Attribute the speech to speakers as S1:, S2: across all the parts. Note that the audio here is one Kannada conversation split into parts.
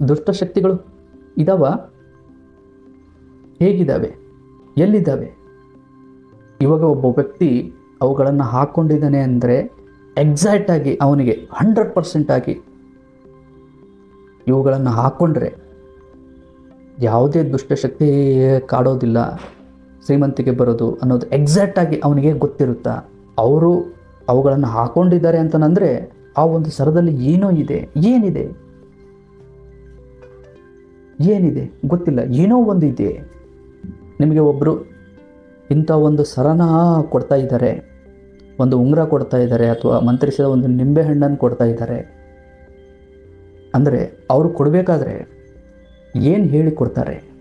S1: ದುಷ್ಟಶಕ್ತಿಗಳು ಇದಾವ? ಹೇಗಿದ್ದಾವೆ ಎಲ್ಲಿದ್ದಾವೆ ಇವಾಗ ಒಬ್ಬ ವ್ಯಕ್ತಿ ಅವುಗಳನ್ನು ಹಾಕ್ಕೊಂಡಿದ್ದಾನೆ ಅಂದರೆ ಎಕ್ಸಾಕ್ಟಾಗಿ ಅವನಿಗೆ ಹಂಡ್ರೆಡ್ ಪರ್ಸೆಂಟ್ ಆಗಿ ಇವುಗಳನ್ನು ಹಾಕ್ಕೊಂಡ್ರೆ ಯಾವುದೇ ದುಷ್ಟಶಕ್ತಿ ಕಾಡೋದಿಲ್ಲ, ಶ್ರೀಮಂತಿಗೆ ಬರೋದು ಅನ್ನೋದು ಎಕ್ಸಾಕ್ಟಾಗಿ ಅವನಿಗೆ ಗೊತ್ತಿರುತ್ತಾ? ಅವರು ಅವುಗಳನ್ನು ಹಾಕ್ಕೊಂಡಿದ್ದಾರೆ ಅಂತಂದರೆ ಆ ಒಂದು ಸರದಲ್ಲಿ ಏನೋ ಇದೆ, ಏನಿದೆ? ಏನಿದೆ? ಗೊತ್ತಿಲ್ಲ. ಏನೋ ಒಂದು ಇದೆ. ನಿಮಗೆ ಒಬ್ಬರು ಇಂಥ ಒಂದು ಸರನ ಕೊಡ್ತಾ ಇದ್ದಾರೆ. ಒಂದು ಉಂಗುರ ಕೊಡ್ತಾ ಇದ್ದಾರೆ ಅಥವಾ ಮಂತ್ರಿಸಿದ ಒಂದು ನಿಂಬೆಹಣ್ಣನ್ನು ಕೊಡ್ತಾ ಇದ್ದಾರೆ. ಅಂದರೆ ಅವರು ಕೊಡಬೇಕಾದ್ರೆ ಏನು ಹೇಳಿ ಕೊಡ್ತಾರೆ?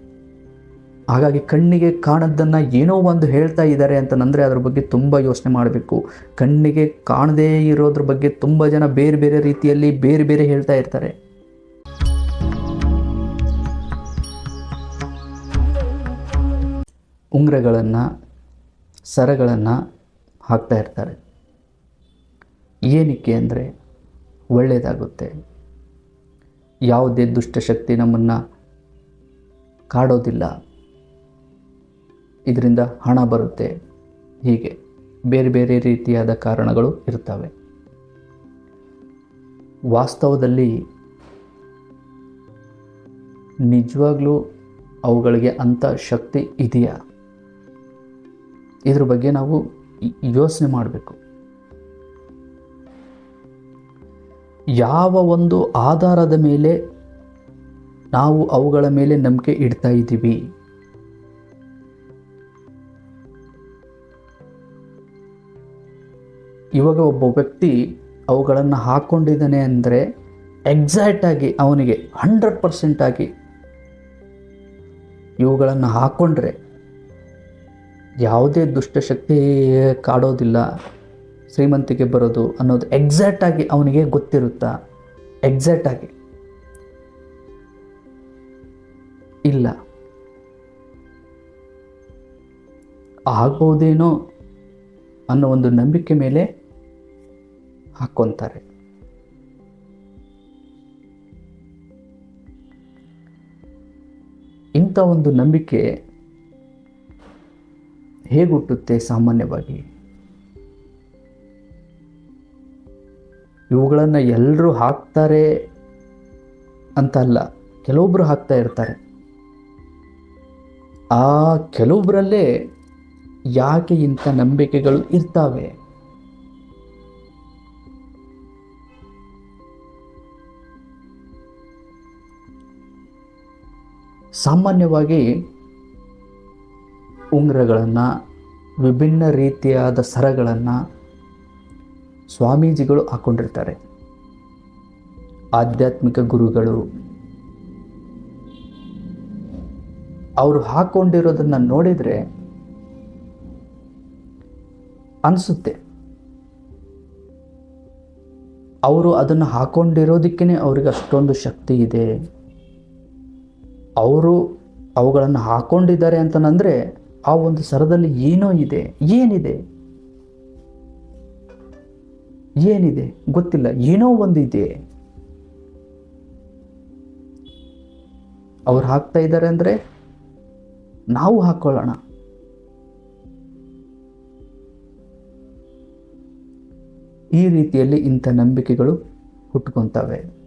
S1: ಹಾಗಾಗಿ ಕಣ್ಣಿಗೆ ಕಾಣದ್ದನ್ನು ಏನೋ ಒಂದು ಹೇಳ್ತಾ ಇದ್ದಾರೆ ಅಂತಂದರೆ ಅದ್ರ ಬಗ್ಗೆ ತುಂಬ ಯೋಚನೆ ಮಾಡಬೇಕು. ಕಣ್ಣಿಗೆ ಕಾಣದೇ ಇರೋದ್ರ ಬಗ್ಗೆ ತುಂಬ ಜನ ಬೇರೆ ಬೇರೆ ರೀತಿಯಲ್ಲಿ ಬೇರೆ ಬೇರೆ ಹೇಳ್ತಾ ಇರ್ತಾರೆ. ಉಂಗುರಗಳನ್ನು, ಸರಗಳನ್ನು ಹಾಕ್ತಾ ಇರ್ತಾರೆ. ಏನಕ್ಕೆ ಅಂದರೆ ಒಳ್ಳೆಯದಾಗುತ್ತೆ ಯಾವುದೇ ದುಷ್ಟಶಕ್ತಿ ನಮ್ಮನ್ನು ಕಾಡೋದಿಲ್ಲ. ಇದರಿಂದ ಹಣ ಬರುತ್ತೆ. ಹೀಗೆ ಬೇರೆ ಬೇರೆ ರೀತಿಯಾದ ಕಾರಣಗಳು ಇರ್ತವೆ. ವಾಸ್ತವದಲ್ಲಿ ನಿಜವಾಗ್ಲೂ ಅವುಗಳಿಗೆ ಅಂಥ ಶಕ್ತಿ ಇದೆಯಾ? ಇದ್ರ ಬಗ್ಗೆ ನಾವು ಯೋಚನೆ ಮಾಡಬೇಕು. ಯಾವ ಒಂದು ಆಧಾರದ ಮೇಲೆ ನಾವು ಅವುಗಳ ಮೇಲೆ ನಂಬಿಕೆ ಇಡ್ತಾ ಇದ್ದೀವಿ? ಇವಾಗ ಒಬ್ಬ ವ್ಯಕ್ತಿ ಅವುಗಳನ್ನು ಹಾಕ್ಕೊಂಡಿದ್ದಾನೆ ಅಂದರೆ ಎಕ್ಸಾಕ್ಟಾಗಿ ಅವನಿಗೆ ಹಂಡ್ರೆಡ್ ಪರ್ಸೆಂಟ್ ಆಗಿ ಇವುಗಳನ್ನು ಹಾಕ್ಕೊಂಡ್ರೆ ಯಾವುದೇ ದುಷ್ಟಶಕ್ತಿ ಕಾಡೋದಿಲ್ಲ, ಶ್ರೀಮಂತಿಗೆ ಬರೋದು ಅನ್ನೋದು ಎಕ್ಸಾಕ್ಟಾಗಿ ಅವನಿಗೆ ಗೊತ್ತಿರುತ್ತಾ? ಎಕ್ಸಾಕ್ಟಾಗಿ ಇಲ್ಲ. ಆಗ್ಬೋದೇನೋ ಅನ್ನೋ ಒಂದು ನಂಬಿಕೆ ಮೇಲೆ ಹಾಕ್ಕೊತಾರೆ ಇಂಥ ಒಂದು ನಂಬಿಕೆ ಹೇಗುಟ್ಟುತ್ತೆ ಸಾಮಾನ್ಯವಾಗಿ? ಇವುಗಳನ್ನು ಎಲ್ಲರೂ ಹಾಕ್ತಾರೆ ಅಂತ ಅಲ್ಲ ಕೆಲವೊಬ್ಬರು ಹಾಕ್ತಾ ಇರ್ತಾರೆ. ಆ ಕೆಲವೊಬ್ಬರಲ್ಲೇ ಯಾಕೆ ಇಂಥ ನಂಬಿಕೆಗಳು ಇರ್ತಾವೆ? ಸಾಮಾನ್ಯವಾಗಿ ಉಂಗುರಗಳನ್ನು, ವಿಭಿನ್ನ ರೀತಿಯಾದ ಸರಗಳನ್ನು ಸ್ವಾಮೀಜಿಗಳು ಹಾಕ್ಕೊಂಡಿರ್ತಾರೆ ಆಧ್ಯಾತ್ಮಿಕ ಗುರುಗಳು ಅವರು ಹಾಕ್ಕೊಂಡಿರೋದನ್ನು ನೋಡಿದರೆ ಅನಿಸುತ್ತೆ. ಅವರು ಅದನ್ನು ಹಾಕ್ಕೊಂಡಿರೋದಕ್ಕೇ ಅವ್ರಿಗೆ ಅಷ್ಟೊಂದು ಶಕ್ತಿ ಇದೆ. ಅವರು ಅವುಗಳನ್ನು ಹಾಕ್ಕೊಂಡಿದ್ದಾರೆ ಅಂತಂದರೆ ಆ ಒಂದು ಸರದಲ್ಲಿ ಏನೋ ಇದೆ, ಏನಿದೆ? ಏನಿದೆ? ಗೊತ್ತಿಲ್ಲ. ಏನೋ ಒಂದು ಇದೆ ಅವ್ರು ಹಾಕ್ತಾ ಇದ್ದಾರೆ ಅಂದರೆ ನಾವು ಹಾಕ್ಕೊಳ್ಳೋಣ ಈ ರೀತಿಯಲ್ಲಿ ಇಂಥ ನಂಬಿಕೆಗಳು ಹುಟ್ಕೊತವೆ.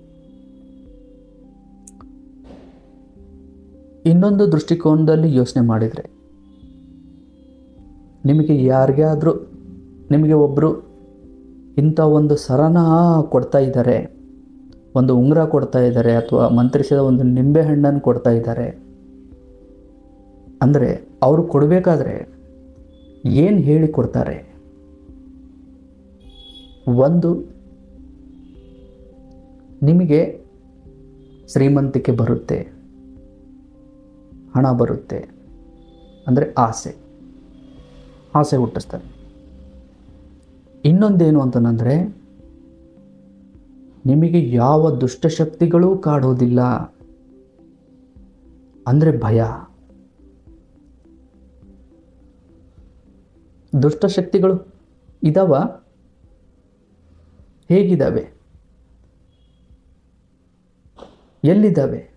S1: ಇನ್ನೊಂದು ದೃಷ್ಟಿಕೋನದಲ್ಲಿ ಯೋಚನೆ ಮಾಡಿದರೆ ನಿಮಗೆ ಯಾರಿಗಾದರೂ ನಿಮಗೆ ಒಬ್ಬರು ಇಂಥ ಒಂದು ಸರನ ಕೊಡ್ತಾ ಇದ್ದಾರೆ, ಒಂದು ಉಂಗುರ ಕೊಡ್ತಾ ಇದ್ದಾರೆ ಅಥವಾ ಮಂತ್ರಿಸಿದ ಒಂದು ನಿಂಬೆ ಹಣ್ಣನ್ನು ಕೊಡ್ತಾ ಇದ್ದಾರೆ, ಅಂದರೆ ಅವರು ಕೊಡಬೇಕಾದ್ರೆ ಏನು ಹೇಳಿ ಕೊಡ್ತಾರೆ? ಒಂದು, ನಿಮಗೆ ಶ್ರೀಮಂತಿಕೆ ಬರುತ್ತೆ, ಹಣ ಬರುತ್ತೆ, ಅಂದರೆ ಆಸೆ. ಆಸೆ ಹುಟ್ಟಿಸ್ತಾರೆ. ಇನ್ನೊಂದೇನು ಅಂತಂದರೆ, ನಿಮಗೆ ಯಾವ ದುಷ್ಟಶಕ್ತಿಗಳೂ ಕಾಡೋದಿಲ್ಲ. ಅಂದರೆ ಭಯ. ದುಷ್ಟಶಕ್ತಿಗಳು ಇದಾವ? ಹೇಗಿದ್ದಾವೆ ಎಲ್ಲಿದ್ದಾವೆ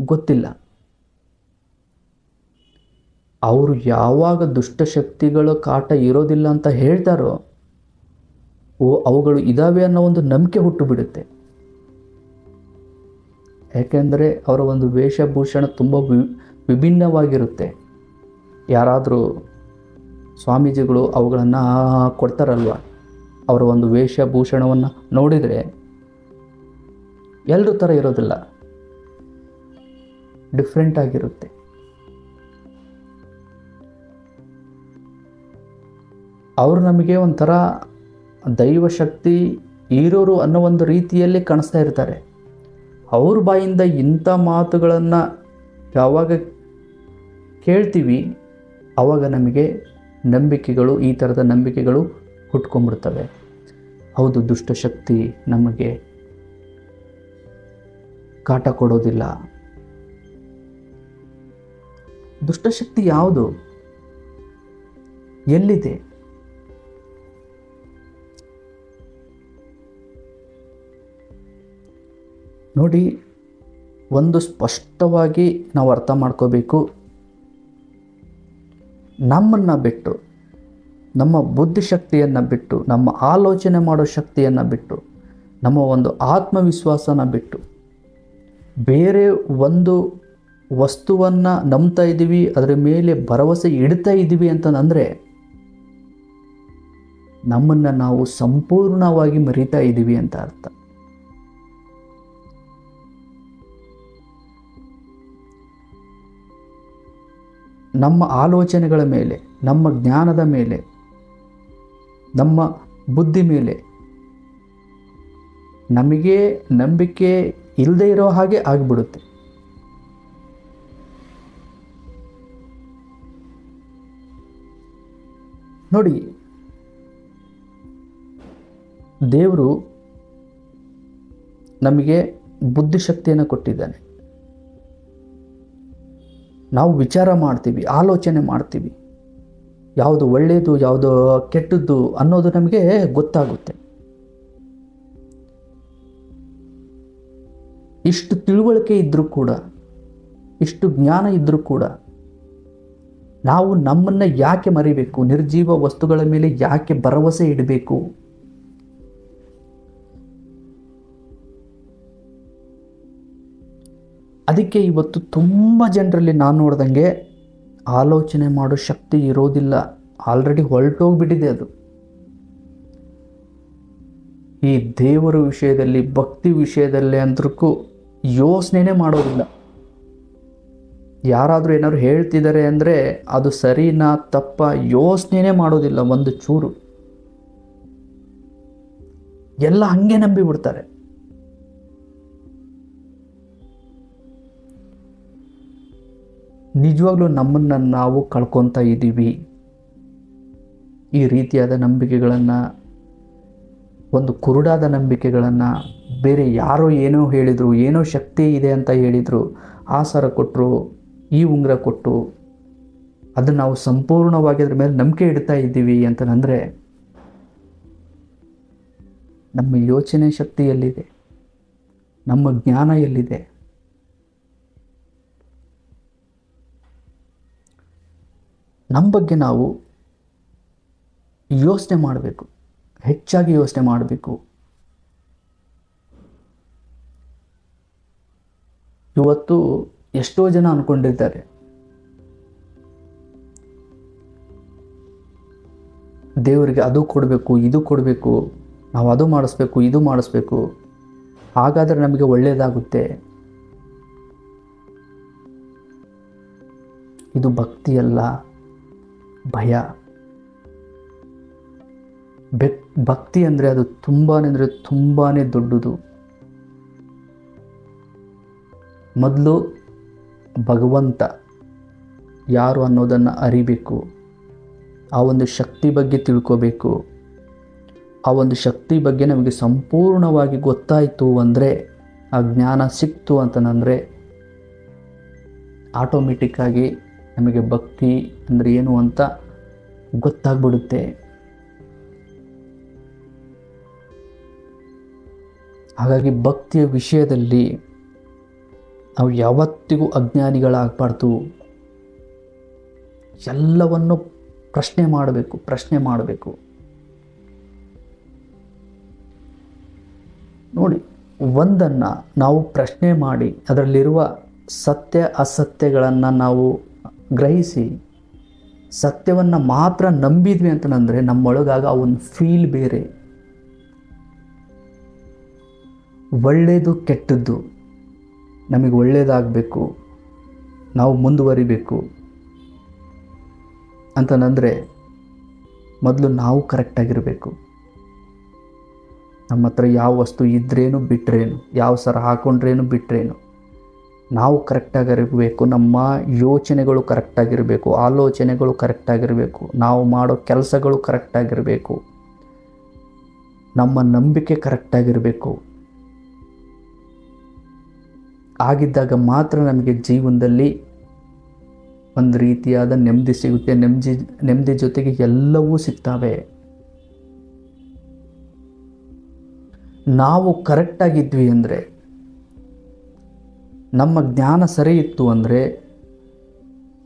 S1: ಗೊತ್ತಿಲ್ಲ. ಅವರು ಯಾವಾಗ ದುಷ್ಟಶಕ್ತಿಗಳ ಕಾಟ ಇರೋದಿಲ್ಲ ಅಂತ ಹೇಳ್ತಾರೋ, ಓ, ಅವುಗಳು ಇದ್ದಾವೆ ಅನ್ನೋ ಒಂದು ನಂಬಿಕೆ ಹುಟ್ಟುಬಿಡುತ್ತೆ. ಯಾಕೆಂದರೆ ಅವರ ಒಂದು ವೇಷಭೂಷಣ ತುಂಬ ವಿಭಿನ್ನವಾಗಿರುತ್ತೆ. ಯಾರಾದರೂ ಸ್ವಾಮೀಜಿಗಳು ಅವುಗಳನ್ನು ಕೊಡ್ತಾರಲ್ವ? ಅವರ ಒಂದು ವೇಷಭೂಷಣವನ್ನು ನೋಡಿದರೆ ಎಲ್ಲರೂ ಥರ ಇರೋದಿಲ್ಲ. ಡಿಫ್ರೆಂಟ್ ಆಗಿರುತ್ತೆ. ಅವರು ನಮಗೆ ಒಂಥರ ದೈವಶಕ್ತಿ ಇರೋರು ಅನ್ನೋ ಒಂದು ರೀತಿಯಲ್ಲಿ ಕಾಣಿಸ್ತಾ ಇರ್ತಾರೆ. ಅವ್ರ ಬಾಯಿಂದ ಇಂಥ ಮಾತುಗಳನ್ನು ಯಾವಾಗ ಕೇಳ್ತೀವಿ ಆವಾಗ ನಮಗೆ ನಂಬಿಕೆಗಳು, ಈ ಥರದ ನಂಬಿಕೆಗಳು ಹುಟ್ಕೊಂಡ್ಬಿಡ್ತವೆ. ಹೌದು, ದುಷ್ಟಶಕ್ತಿ ನಮಗೆ ಕಾಟ ಕೊಡೋದಿಲ್ಲ. ದುಷ್ಟಶಕ್ತಿ ಯಾವುದು? ಎಲ್ಲಿದೆ? ನೋಡಿ, ಒಂದು ಸ್ಪಷ್ಟವಾಗಿ ನಾವು ಅರ್ಥ ಮಾಡ್ಕೋಬೇಕು. ನಮ್ಮನ್ನು ಬಿಟ್ಟು, ನಮ್ಮ ಬುದ್ಧಿಶಕ್ತಿಯನ್ನು ಬಿಟ್ಟು, ನಮ್ಮ ಆಲೋಚನೆ ಮಾಡೋ ಶಕ್ತಿಯನ್ನು ಬಿಟ್ಟು, ನಮ್ಮ ಒಂದು ಆತ್ಮವಿಶ್ವಾಸನ ಬಿಟ್ಟು, ಬೇರೆ ಒಂದು ವಸ್ತುವನ್ನು ನಂಬ್ತಾ ಇದ್ದೀವಿ, ಅದರ ಮೇಲೆ ಭರವಸೆ ಇಡ್ತಾ ಇದ್ದೀವಿ ಅಂತಂದರೆ, ನಮ್ಮನ್ನು ನಾವು ಸಂಪೂರ್ಣವಾಗಿ ಮರಿತಾ ಇದ್ದೀವಿ ಅಂತ ಅರ್ಥ. ನಮ್ಮ ಆಲೋಚನೆಗಳ ಮೇಲೆ, ನಮ್ಮ ಜ್ಞಾನದ ಮೇಲೆ, ನಮ್ಮ ಬುದ್ಧಿ ಮೇಲೆ ನಮಗೆ ನಂಬಿಕೆ ಇಲ್ಲದೆ ಇರೋ ಹಾಗೆ ಆಗಿಬಿಡುತ್ತೆ. ನೋಡಿ, ದೇವರು ನಮಗೆ ಬುದ್ಧಿಶಕ್ತಿಯನ್ನು ಕೊಟ್ಟಿದ್ದಾನೆ. ನಾವು ವಿಚಾರ ಮಾಡ್ತೀವಿ, ಆಲೋಚನೆ ಮಾಡ್ತೀವಿ. ಯಾವುದು ಒಳ್ಳೆಯದು ಯಾವುದು ಕೆಟ್ಟದ್ದು ಅನ್ನೋದು ನಮಗೆ ಗೊತ್ತಾಗುತ್ತೆ. ಇಷ್ಟು ತಿಳುವಳಿಕೆ ಇದ್ದರೂ ಕೂಡ, ಇಷ್ಟು ಜ್ಞಾನ ಇದ್ದರೂ ಕೂಡ, ನಾವು ನಮ್ಮನ್ನು ಯಾಕೆ ಮರಿಬೇಕು, ನಿರ್ಜೀವ ವಸ್ತುಗಳ ಮೇಲೆ ಯಾಕೆ ಭರವಸೆ ಇಡಬೇಕು? ಅದಕ್ಕೆ ಇವತ್ತು ತುಂಬ ಜನರಲ್ಲಿ ನಾನು ನೋಡ್ದಂಗೆ ಆಲೋಚನೆ ಮಾಡೋ ಶಕ್ತಿ ಇರೋದಿಲ್ಲ. ಆಲ್ರೆಡಿ ಹೊರಟೋಗ್ಬಿಟ್ಟಿದೆ ಅದು. ಈ ದೇವರ ವಿಷಯದಲ್ಲಿ, ಭಕ್ತಿ ವಿಷಯದಲ್ಲಿ ಅಂದ್ರಕ್ಕೂ ಯೋಚನೆನೇ ಮಾಡೋದಿಲ್ಲ. ಯಾರಾದರೂ ಏನಾದರೂ ಹೇಳ್ತಿದ್ದಾರೆ ಅಂದರೆ ಅದು ಸರಿನಾ ತಪ್ಪ ಯೋಚನೆನೇ ಮಾಡೋದಿಲ್ಲ, ಒಂದು ಚೂರು. ಎಲ್ಲ ಹಂಗೆ ನಂಬಿಬಿಡ್ತಾರೆ. ನಿಜವಾಗ್ಲೂ ನಮ್ಮನ್ನು ನಾವು ಕಳ್ಕೊತಾ ಇದ್ದೀವಿ ಈ ರೀತಿಯಾದ ನಂಬಿಕೆಗಳನ್ನು, ಒಂದು ಕುರುಡಾದ ನಂಬಿಕೆಗಳನ್ನು ಬೇರೆ ಯಾರೋ ಏನೋ ಹೇಳಿದರು, ಏನೋ ಶಕ್ತಿ ಇದೆ ಅಂತ ಹೇಳಿದರು ಆ ಸರ ಕೊಟ್ಟರು ಈ ಉಂಗುರ ಕೊಟ್ಟು ಅದನ್ನು ನಾವು ಸಂಪೂರ್ಣವಾಗಿ ಅದ್ರ ಮೇಲೆ ನಂಬಿಕೆ ಇಡ್ತಾ ಇದ್ದೀವಿ ಅಂತಂದರೆ ನಮ್ಮ ಯೋಚನೆ ಶಕ್ತಿ ಎಲ್ಲಿದೆ ನಮ್ಮ ಜ್ಞಾನ ಎಲ್ಲಿದೆ? ನಮ್ಮ ಬಗ್ಗೆ ನಾವು ಯೋಚನೆ ಮಾಡಬೇಕು. ಹೆಚ್ಚಾಗಿ ಯೋಚನೆ ಮಾಡಬೇಕು. ಇವತ್ತು ಎಷ್ಟೋ ಜನ ಅಂದ್ಕೊಂಡಿದ್ದಾರೆ ದೇವರಿಗೆ ಅದು ಕೊಡಬೇಕು, ಇದು ಕೊಡಬೇಕು, ನಾವು ಅದು ಮಾಡಿಸ್ಬೇಕು, ಇದು ಮಾಡಿಸ್ಬೇಕು. ಹಾಗಾದರೆ ನಮಗೆ ಒಳ್ಳೆಯದಾಗುತ್ತೆ ಇದು ಭಕ್ತಿಯಲ್ಲ. ಭಯ. ಬೆಕ್ ಭಕ್ತಿ ಅಂದರೆ ಅದು ತುಂಬಾ ಅಂದರೆ ತುಂಬಾ ದೊಡ್ಡದು. ಮೊದಲು ಭಗವಂತ ಯಾರು ಅನ್ನೋದನ್ನು ಅರಿಬೇಕು, ಆ ಒಂದು ಶಕ್ತಿ ಬಗ್ಗೆ ತಿಳ್ಕೋಬೇಕು. ಆ ಒಂದು ಶಕ್ತಿ ಬಗ್ಗೆ ನಮಗೆ ಸಂಪೂರ್ಣವಾಗಿ ಗೊತ್ತಾಯಿತು ಅಂದರೆ, ಆ ಜ್ಞಾನ ಸಿಕ್ತು ಅಂತಂದರೆ ಆಟೋಮೆಟಿಕ್ಕಾಗಿ ನಮಗೆ ಭಕ್ತಿ ಅಂದರೆ ಏನು ಅಂತ ಗೊತ್ತಾಗ್ಬಿಡುತ್ತೆ. ಹಾಗಾಗಿ ಭಕ್ತಿಯ ವಿಷಯದಲ್ಲಿ ನಾವು ಯಾವತ್ತಿಗೂ ಅಜ್ಞಾನಿಗಳಾಗಬಾರ್ದು. ಎಲ್ಲವನ್ನು ಪ್ರಶ್ನೆ ಮಾಡಬೇಕು ಪ್ರಶ್ನೆ ಮಾಡಬೇಕು. ನೋಡಿ, ಒಂದನ್ನು ನಾವು ಪ್ರಶ್ನೆ ಮಾಡಿ ಅದರಲ್ಲಿರುವ ಸತ್ಯ ಅಸತ್ಯಗಳನ್ನು ನಾವು ಗ್ರಹಿಸಿ, ಸತ್ಯವನ್ನು ಮಾತ್ರ ನಂಬಿದ್ವಿ ಅಂತಂದರೆ ನಮ್ಮೊಳಗಾಗ ಆ ಒಂದು ಫೀಲ್ ಬೇರೆ. ಒಳ್ಳೆಯದು ಕೆಟ್ಟದ್ದು, ನಮಗೆ ಒಳ್ಳೆಯದಾಗಬೇಕು ನಾವು ಮುಂದುವರಿಬೇಕು ಅಂತಂದರೆ ಮೊದಲು ನಾವು ಕರೆಕ್ಟಾಗಿರಬೇಕು ನಮ್ಮ ಹತ್ರ ಯಾವ ವಸ್ತು ಇದ್ರೇನು ಬಿಟ್ರೇನು, ಯಾವ ಸರ ಹಾಕ್ಕೊಂಡ್ರೇನು ಬಿಟ್ರೇನು. ನಾವು ಕರೆಕ್ಟಾಗಿರಬೇಕು ನಮ್ಮ ಯೋಚನೆಗಳು ಕರೆಕ್ಟಾಗಿರಬೇಕು ಆಲೋಚನೆಗಳು ಕರೆಕ್ಟಾಗಿರಬೇಕು ನಾವು ಮಾಡೋ ಕೆಲಸಗಳು ಕರೆಕ್ಟಾಗಿರಬೇಕು ನಮ್ಮ ನಂಬಿಕೆ ಕರೆಕ್ಟಾಗಿರಬೇಕು ಆಗಿದ್ದಾಗ ಮಾತ್ರ ನಮಗೆ ಜೀವನದಲ್ಲಿ ಒಂದು ರೀತಿಯಾದ ನೆಮ್ಮದಿ ಸಿಗುತ್ತೆ, ನೆಮ್ಮದಿ ನೆಮ್ಮದಿ ಜೊತೆಗೆ ಎಲ್ಲವೂ ಸಿಗ್ತವೆ. ನಾವು ಕರೆಕ್ಟಾಗಿದ್ವಿ ಅಂದರೆ ನಮ್ಮ ಜ್ಞಾನ ಸರಿ ಇತ್ತು ಅಂದರೆ,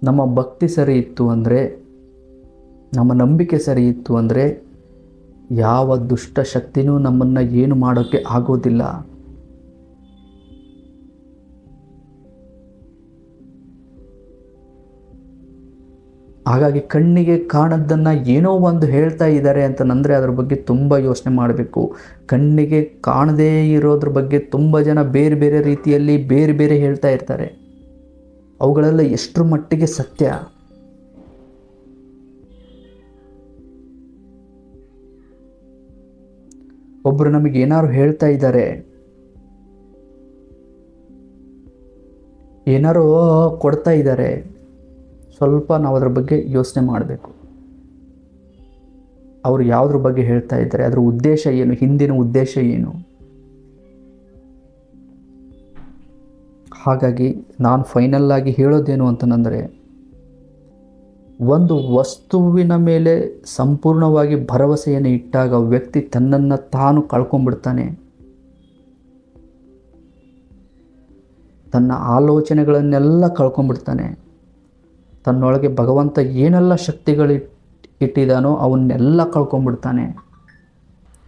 S1: ನಮ್ಮ ಭಕ್ತಿ ಸರಿ ಇತ್ತು ಅಂದರೆ, ನಮ್ಮ ನಂಬಿಕೆ ಸರಿ ಇತ್ತು ಅಂದರೆ, ಯಾವ ದುಷ್ಟ ಶಕ್ತಿನೂ ನಮ್ಮನ್ನು ಏನು ಮಾಡೋಕ್ಕೆ ಆಗೋದಿಲ್ಲ. ಹಾಗಾಗಿ ಕಣ್ಣಿಗೆ ಕಾಣದ್ದನ್ನು ಏನೋ ಒಂದು ಹೇಳ್ತಾ ಇದ್ದಾರೆ ಅಂತಂದರೆ ಅದ್ರ ಬಗ್ಗೆ ತುಂಬ ಯೋಚನೆ ಮಾಡಬೇಕು. ಕಣ್ಣಿಗೆ ಕಾಣದೇ ಇರೋದ್ರ ಬಗ್ಗೆ ತುಂಬ ಜನ ಬೇರೆ ಬೇರೆ ರೀತಿಯಲ್ಲಿ ಬೇರೆ ಬೇರೆ ಹೇಳ್ತಾ ಇರ್ತಾರೆ. ಅವುಗಳೆಲ್ಲ ಎಷ್ಟರ ಮಟ್ಟಿಗೆ ಸತ್ಯ? ಒಬ್ಬರು ನಮಗೆ ಏನಾದ್ರು ಹೇಳ್ತಾ ಇದ್ದಾರೆ. ಏನಾರು ಕೊಡ್ತಾ ಇದ್ದಾರೆ. ಸ್ವಲ್ಪ ನಾವು ಅದ್ರ ಬಗ್ಗೆ ಯೋಚನೆ ಮಾಡಬೇಕು. ಅವರು ಯಾವುದ್ರ ಬಗ್ಗೆ ಹೇಳ್ತಾ ಇದ್ದಾರೆ, ಅದರ ಉದ್ದೇಶ ಏನು, ಹಿಂದಿನ ಉದ್ದೇಶ ಏನು? ಹಾಗಾಗಿ ನಾನು ಫೈನಲ್ ಆಗಿ ಹೇಳೋದೇನು ಅಂತಂದರೆ, ಒಂದು ವಸ್ತುವಿನ ಮೇಲೆ ಸಂಪೂರ್ಣವಾಗಿ ಭರವಸೆಯನ್ನು ಇಟ್ಟಾಗ ವ್ಯಕ್ತಿ ತನ್ನನ್ನು ತಾನು ಕಳ್ಕೊಂಡ್ಬಿಡ್ತಾನೆ. ತನ್ನ ಆಲೋಚನೆಗಳನ್ನೆಲ್ಲ ಕಳ್ಕೊಂಡ್ಬಿಡ್ತಾನೆ. ತನ್ನೊಳಗೆ ಭಗವಂತ ಏನೆಲ್ಲ ಶಕ್ತಿಗಳು ಇಟ್ಟಿದ್ದಾನೋ ಅವನ್ನೆಲ್ಲ ಕಳ್ಕೊಂಡ್ಬಿಡ್ತಾನೆ.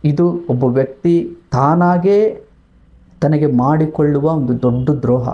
S1: ಇದು ಒಬ್ಬ ವ್ಯಕ್ತಿ ತಾನಾಗೇ ತನಗೆ ಮಾಡಿಕೊಳ್ಳುವ ಒಂದು ದೊಡ್ಡ ದ್ರೋಹ.